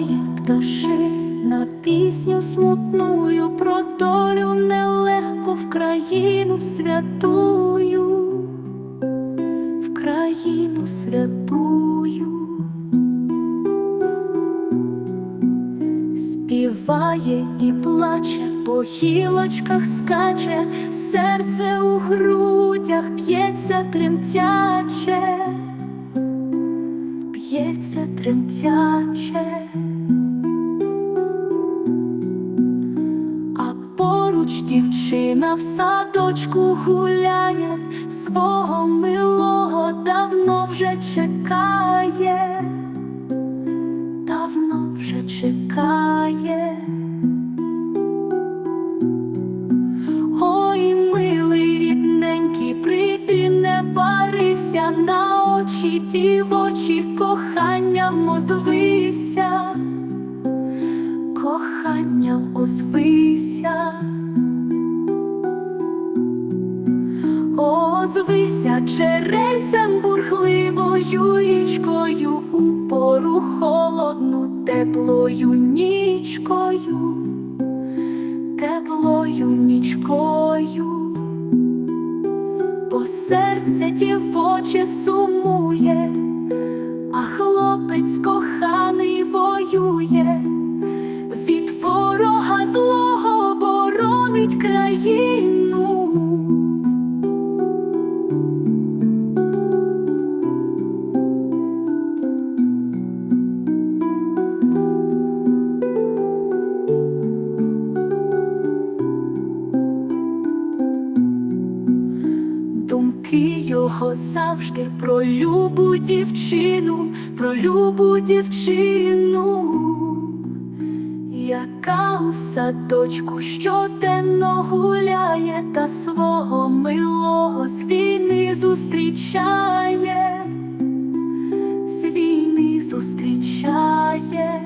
співає пташина пісню смутную про долю нелегку в країну святую, в країну святую. Співає і плаче, по гілочках скаче, серце у грудях б'ється тремтяче, б'ється тремтяче, поруч дівчина в садочку гуляє, свого милого давно вже чекає давно вже чекає. Ой, милий рідненький, прийди, не барися на очі, дівочі, коханням озвися, коханням озвися. Озвися джерельцем бурхливою річкою у пору холодну теплою нічкою, теплою нічкою, бо серце дівоче сумує, а хлопець коханий Думки його завжди про любу дівчину, про любу дівчину, яка у садочку щоденно гуляє та свого милого з війни зустрічає, з війни зустрічає.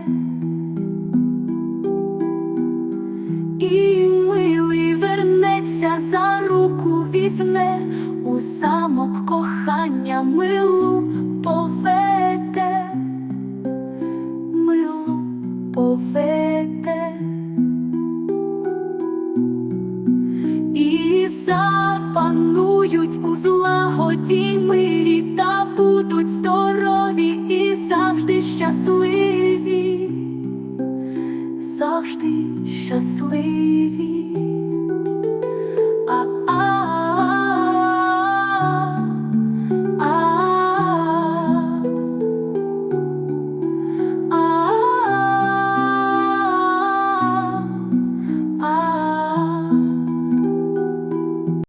І милий вернеться за руку візьме у замок кохання милу поведе, милу поведе. І запанують у злагоді мирі та будуть здорові і завжди щасливі завжди щасливі.